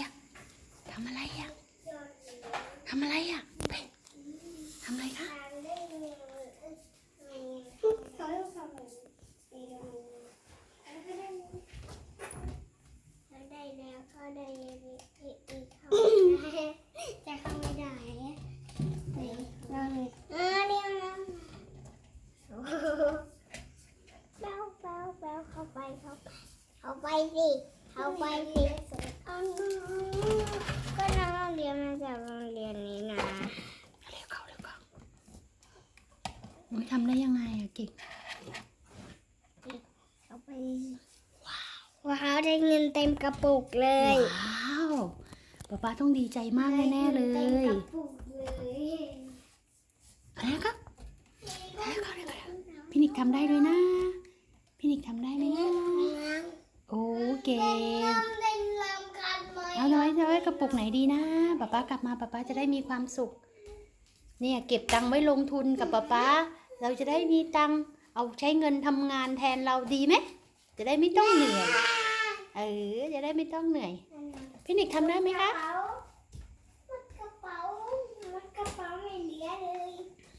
อะทำอะไรอะทำอะไรอะไปทำอะไรคะได้แล้วก็ได้อีกอีกเข้าจะเข้าไม่ได้ไหนลองเออเดี๋ยวนแป๊วเข้าไปเข้าไปเข้าไปสิเข้าไปสิ ก็น้องเรียนมาจากโรงเรียนนี้นะเร็วเข้าเร็วเข้าโอ้ยทำได้ยังไงอะเก่งเข้าไปว้าวได้เงินเต็มกระปุกเลยว้าวป๊าป๊าต้องดีใจมากแน่ๆเลต็มยกระปุกเลยอะไรนะครับพี่นิกทำได้ด้วยนะ พี่นิกทำได้ไหมนะโอ้เก่ง กระปุกไหนดีนะป๊าป๊ากลับมาป๊าป๊าจะได้มีความสุข เนี่ยเก็บตังค์ไว้ลงทุนกับป๊าป๊าเราจะได้มีตังค์เอาใช้เงินทำงานแทนเราดีไหมจะได้ไม่ต้องเหนื่อยเออจะได้ไม่ต้องเหนื่อยพี่นิกทำได้ไหมคะ